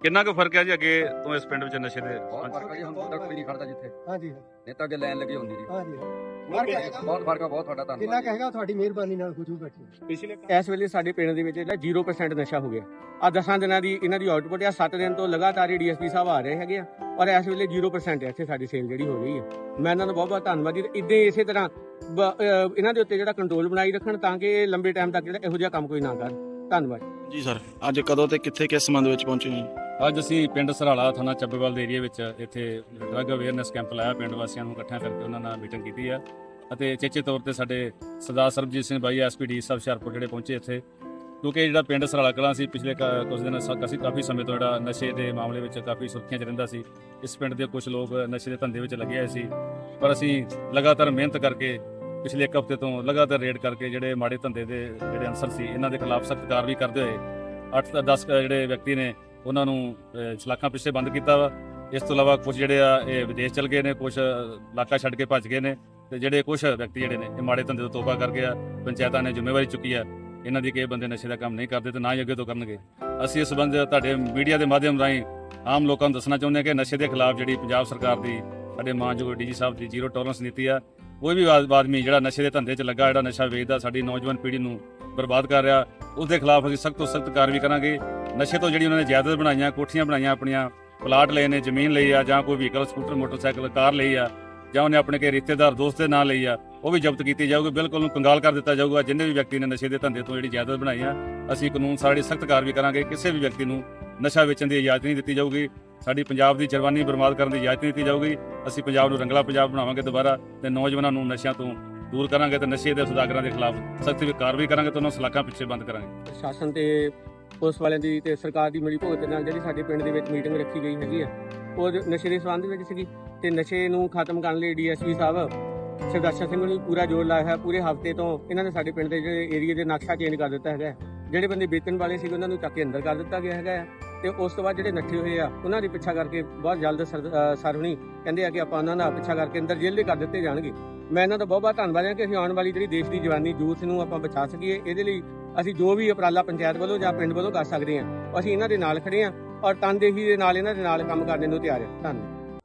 ਕਿੰਨਾ ਕੁ ਫ਼ਰਕ ਹੈ ਜੀ ਅੱਗੇ ਤੋਂ ਇਸ ਪਿੰਡ ਵਿੱਚ ਨਸ਼ੇ ਦੇ ਬਹੁਤ ਫ਼ਰਕ ਹੈ ਜੀ ਹੁਣ ਤਾਂ ਕੋਈ ਨਹੀਂ ਖੜਦਾ ਜਿੱਥੇ। ਹਾਂਜੀ ਨਹੀਂ ਤਾਂ ਅੱਗੇ ਲਾਈਨ ਲੱਗੀ ਹੁੰਦੀ ਜੀ। ਹਾਂਜੀ ਫ਼ਰਕ ਹੈਗਾ ਬਹੁਤ ਫ਼ਰਕ ਹੈ ਬਹੁਤ ਤੁਹਾਡਾ ਜਿੰਨਾ ਧੰਨਵਾਦ ਕਹੇਗਾ ਤੁਹਾਡੀ ਮਿਹਰਬਾਨੀ ਨਾਲ ਕੁਝ ਬੈਠੇ ਪਿਛਲੇ ਇਸ ਵੇਲੇ ਸਾਡੇ ਪਿੰਡ ਦੇ ਵਿੱਚ ਜਿਹੜਾ 0% ਨਸ਼ਾ ਹੋ ਗਿਆ। ਆ 10 ਦਿਨਾਂ ਦੀ ਇਹਨਾਂ ਦੀ ਆਊਟਪੁੱਟ ਆ 7 ਦਿਨ ਤੋਂ ਲਗਾਤਾਰ ਹੀ ਡੀਐਸਪੀ ਸਾਹਿਬ ਆ ਰਹੇ ਹੈਗੇ ਆ। ਔਰ ਇਸ ਵੇਲੇ 0% ਹੈ ਇੱਥੇ ਸਾਡੀ ਸੇਲ ਜਿਹੜੀ ਹੋ ਰਹੀ ਹੈ। ਮੈਂ ਇਹਨਾਂ ਦਾ ਬਹੁਤ ਬਹੁਤ ਧੰਨਵਾਦੀ ਤੇ ਇਦਾਂ ਇਸੇ ਤਰ੍ਹਾਂ ਬ- ਅਹ ਇਹਨਾਂ ਦੇ ਉੱਤੇ ਜਿਹੜਾ ਕੰਟਰੋਲ ਬਣਾਈ ਰੱਖਣ ਤਾਂ ਕਿ ਇਹ ਲੰਬੇ ਟਾਈਮ ਤੱਕ ਜਿਹੜਾ ਇਹੋ ਜਿਹਾ ਕੰਮ ਕੋਈ ਨਾ ਕਰਨ ਧੰਨਵਾਦ। ਜੀ ਸਰ ਅੱਜ ਕਦੋਂ ਤੇ ਕਿੱਥੇ ਕਿਸ ਸੰਬੰਧ ਵਿੱਚ ਪਹੁੰਚੇ ਹੋ? ਅੱਜ ਅਸੀਂ ਪਿੰਡ ਸਰਾਲਾ ਥਾਣਾ ਚੱਬੇਵਾਲ ਦੇ ਏਰੀਆ ਵਿੱਚ ਇੱਥੇ ਡਰੱਗ ਅਵੇਅਰਨੈਸ ਕੈਂਪ ਲਾਇਆ। ਪਿੰਡ ਵਾਸੀਆਂ ਨੂੰ ਇਕੱਠਿਆਂ ਕਰਕੇ ਉਹਨਾਂ ਨਾਲ ਮੀਟਿੰਗ ਕੀਤੀ ਆ ਅਤੇ ਚੇਚੇ ਤੌਰ ਤੇ ਸਾਡੇ ਸਰਦਾਰ ਸਰਬਜੀਤ ਸਿੰਘ ਬਾਈ ਐਸਪੀਡੀ ਸਾਹਿਬ ਹੁਸ਼ਿਆਰਪੁਰ ਜਿਹੜੇ ਪਹੁੰਚੇ ਇੱਥੇ। ਕਿਉਂਕਿ ਜਿਹੜਾ ਪਿੰਡ ਸਰਾਲਾ ਕਲਾਂ ਸੀ, ਪਿਛਲੇ ਕ- ਕੁਝ ਦਿਨ ਸ- ਅਸੀਂ ਕਾਫੀ ਸਮੇਂ ਤੋਂ ਜਿਹੜਾ ਨਸ਼ੇ ਦੇ ਮਾਮਲੇ ਵਿੱਚ ਕਾਫੀ ਸੁਰਖੀਆਂ 'ਚ ਰਹਿੰਦਾ ਸੀ। ਇਸ ਪਿੰਡ ਦੇ ਕੁਝ ਲੋਕ ਨਸ਼ੇ ਦੇ ਧੰਦੇ ਵਿੱਚ ਲੱਗੇ ਹੋਏ ਸੀ। ਪਰ ਅਸੀਂ ਲਗਾਤਾਰ ਮਿਹਨਤ ਕਰਕੇ ਪਿਛਲੇ ਇੱਕ ਹਫ਼ਤੇ ਤੋਂ ਲਗਾਤਾਰ ਰੇਡ ਕਰਕੇ ਜਿਹੜੇ ਮਾੜੇ ਧੰਦੇ ਦੇ ਜਿਹੜੇ ਅਨਸਰ ਸੀ, ਇਹਨਾਂ ਦੇ ਖਿਲਾਫ ਸਖਤ ਕਾਰਵਾਈ ਕਰਦੇ ਹੋਏ 8 ਤੋਂ 10 ਜਿਹੜੇ ਵਿਅਕਤੀ ਨੇ ਉਹਨਾਂ ਨੂੰ ਅਹ, ਸਲਾਖਾਂ ਪਿੱਛੇ ਬੰਦ ਕੀਤਾ ਵਾ। ਇਸ ਤੋਂ ਇਲਾਵਾ ਕੁਝ ਜਿਹੜੇ ਆ ਇਹ ਵਿਦੇਸ਼ ਚਲ ਗਏ ਨੇ ਕੁਝ ਇਲਾਕਾ ਛੱਡ ਕੇ ਭੱਜ ਗਏ ਨੇ ਤੇ ਜਿਹੜੇ ਕੁਝ ਵਿਅਕਤੀ ਜਿਹੜੇ ਨੇ ਇਹ ਮਾੜੇ ਧੰਦੇ ਤੋਂ ਤੋਬਾ ਕਰ ਗਿਆ ਪੰਚਾਇਤਾਂ ਨੇ ਜ਼ਿੰਮੇਵਾਰੀ ਚੁੱਕੀ ਆ। ਇਹਨਾਂ ਦੀ ਕਿ ਇਹ ਬੰਦੇ ਨਸ਼ੇ ਦਾ ਕੰਮ ਨਹੀਂ ਕਰਦੇ ਤੇ ਨਾ ਹੀ ਅੱਗੇ ਤੋਂ ਕਰਨਗੇ। ਅਸੀਂ ਇਸ ਸੰਬੰਧ ਤੁਹਾਡੇ ਮੀਡੀਆ ਦੇ ਮਾਧਿਅਮ ਰਾਹੀਂ ਆਮ ਲੋਕਾਂ ਨੂੰ ਦੱਸਣਾ ਚਾਹੁੰਦੇ ਹਾਂ ਕਿ ਨਸ਼ੇ ਦੇ ਖਿਲਾਫ ਜਿਹੜੀ ਪੰਜਾਬ ਸਰਕਾਰ ਦੀ ਸਾਡੇ ਮਾਨਯੋਗ ਡੀਜੀ ਸਾਹਿਬ ਦੀ ਜ਼ੀਰੋ ਟੋਲਰੈਂਸ ਨੀਤੀ ਆ ਕੋਈ ਵੀ ਆਦ- ਆਦਮੀ ਜਿਹੜਾ ਨਸ਼ੇ ਦੇ ਧੰਦੇ 'ਚ ਲੱਗਾ ਜਿਹੜਾ ਨਸ਼ਾ ਵੇਚਦਾ ਸਾਡੀ ਨੌਜਵਾਨ ਪੀੜ੍ਹੀ ਨੂੰ ਬਰਬਾਦ ਕਰ ਰਿਹਾ ਉਸ ਦੇ ਖਿਲਾਫ ਅਸੀਂ ਸਖਤ ਤੋਂ ਸਖਤ ਕਾਰਵਾਈ ਕਰਾਂਗੇ। ਨਸ਼ੇ ਤੋਂ ਜਿਹੜੀ ਉਹਨਾਂ ਨੇ ਜਾਇਦਾਦ ਬਣਾਈਆਂ, ਕੋਠੀਆਂ ਬਣਾਈਆਂ, ਆਪਣੀਆਂ ਪਲਾਟ ਲਏ ਨੇ, ਜ਼ਮੀਨ ਲਈ ਆ, ਜਾਂ ਕੋਈ ਵਹੀਕਲ ਸਕੂਟਰ, ਮੋਟਰਸਾਈਕਲ, ਕਾਰ ਲਈ ਆ, ਜਾਂ ਉਹਨੇ ਆਪਣੇ ਕੇ ਰਿਸ਼ਤੇਦਾਰ, ਦੋਸਤ ਦੇ ਨਾਂ ਲਈ ਆ, ਉਹ ਵੀ ਜ਼ਬਤ ਕੀਤੀ ਜਾਊਗੀ, ਬਿਲਕੁਲ ਨੂੰ ਕੰਗਾਲ ਕਰ ਦਿੱਤਾ ਜਾਊਗਾ। ਜਿੰਨੇ ਵੀ ਵਿਅਕਤੀ ਨੇ ਨਸ਼ੇ ਦੇ ਧੰਦੇ ਤੋਂ ਜਿਹੜੀ ਜਾਇਦਾਦ ਬਣਾਈ ਆ, ਅਸੀਂ ਕਾਨੂੰਨ ਸਾਡੀ ਸਖਤ ਕਾਰਵਾਈ ਕਰਾਂਗੇ। ਕਿਸੇ ਵੀ ਵਿਅਕਤੀ ਨੂੰ ਨਸ਼ਾ ਵੇਚਣ ਦੀ ਇਜਾਜ਼ਤ ਨਹੀਂ ਦਿੱਤੀ ਜਾਊਗੀ। ਸਾਡੀ ਪੰਜਾਬ ਦੀ ਜਰਵਾਨੀ ਬਰਬਾਦ ਕਰਨ ਦੀ ਇਜਾਜ਼ਤ ਨਹੀਂ ਦਿੱਤੀ ਜਾਊਗੀ। ਅਸੀਂ ਪੰਜਾਬ ਨੂੰ ਰੰਗਲਾ ਪੰਜਾਬ ਬਣਾਵਾਂਗੇ ਦੁਬਾਰਾ ਤੇ ਨੌਜਵਾਨਾਂ ਨੂੰ ਨਸ਼ਿਆਂ ਤੋਂ ਦੂਰ ਕਰਾਂਗੇ ਤੇ ਨਸ਼ੇ ਦੇ ਸੁਦਾਗਰਾਂ ਦੇ ਖਿਲਾਫ ਸਖਤ ਕਾਰਵਾਈ ਕਰਾਂਗੇ ਤੇ ਉਹਨਾਂ ਸਲਾਕਾਂ ਪਿੱਛੇ ਬੰਦ ਕਰਾਂਗੇ। ਪ੍ਰਸ਼ਾਸਨ ਤੇ ਪੁਲਿਸ ਵਾਲਿਆਂ ਦੀ ਤੇ ਸਰਕਾਰ ਦੀ ਮਿਲੀ ਭੁਗਤ ਨਾਲ ਜਿਹੜੀ ਸਾਡੇ ਪਿੰਡ ਦੇ ਵਿੱਚ ਮੀਟਿੰਗ ਰੱਖੀ ਗਈ ਹੈਗੀ ਆ, ਉਹ ਨਸ਼ੇ ਦੇ ਸੰਬੰਧ ਵਿੱਚ ਸੀਗੀ ਤੇ ਨਸ਼ੇ ਨੂੰ ਖਤਮ ਕਰਨ ਲਈ ਡੀਐਸਪੀ ਸਾਹਿਬ ਸਰਦਾਰ ਸਿੰਘ ਨੇ ਪੂਰਾ ਜ਼ੋਰ ਲਾਇਆ ਹੈ ਪੂਰੇ ਹਫ਼ਤੇ ਤੋਂ ਇਹਨਾਂ ਨੇ ਸਾਡੇ ਪਿੰਡ ਦੇ ਜਿਹੜੇ ਏਰੀਆ ਦੇ ਨਕਸ਼ਾ ਚੇਂਜ ਕਰ ਦਿੱਤਾ ਹੈਗਾ, ਜਿਹੜੇ ਬੰਦੇ ਵੇਚਣ ਵਾਲੇ ਸੀ ਉਹਨਾਂ ਨੂੰ ਚੱਕ ਕੇ ਅੰਦਰ ਕਰ ਦਿੱਤਾ ਗਿਆ ਹੈਗਾ ਤੇ ਉਸ ਤੋਂ ਬਾਅਦ ਜਿਹੜੇ ਨੱਠੇ ਹੋਏ ਆ, ਉਹਨਾਂ ਦੀ ਪਿੱਛਾ ਕਰਕੇ ਬਹੁਤ ਜਲਦ ਸਰਵਣੀ ਕਹਿੰਦੇ ਆ ਕਿ ਆਪਾਂ ਉਹਨਾਂ ਦਾ ਪਿੱਛਾ ਕਰਕੇ ਅੰਦਰ ਜੇਲ੍ਹ ਦੇ ਕਰ ਦਿੱਤੇ ਜਾਣਗੇ। ਮੈਂ ਇਹਨਾਂ ਦਾ ਬਹੁਤ ਬਹੁਤ ਧੰਨਵਾਦ ਹਾਂ ਕਿ ਅਸੀਂ ਆਉਣ ਵਾਲੀ ਜਿਹੜੀ ਦੇਸ਼ ਦੀ ਜਵਾਨੀ ਯੂਥ ਨੂੰ ਆਪਾਂ ਬਚਾ ਸਕੀਏ। ਇਹਦੇ ਲਈ ਅਸੀਂ ਜੋ ਵੀ ਉਪਰਾਲਾ ਪੰਚਾਇਤ ਵੱਲੋਂ ਜਾਂ ਪਿੰਡ ਵੱਲੋਂ ਕਰ ਸਕਦੇ ਹਾਂ, ਅਸੀਂ ਇਹਨਾਂ ਦੇ ਨਾਲ ਖੜੇ ਹਾਂ ਔਰ ਤਨਦੇਹੀ ਦੇ ਨਾਲ, ਇਹਨਾਂ ਦੇ ਨਾਲ ਕੰਮ ਕਰਨ ਨੂੰ ਤਿਆਰ ਹਾਂ। ਧੰਨਵਾਦ।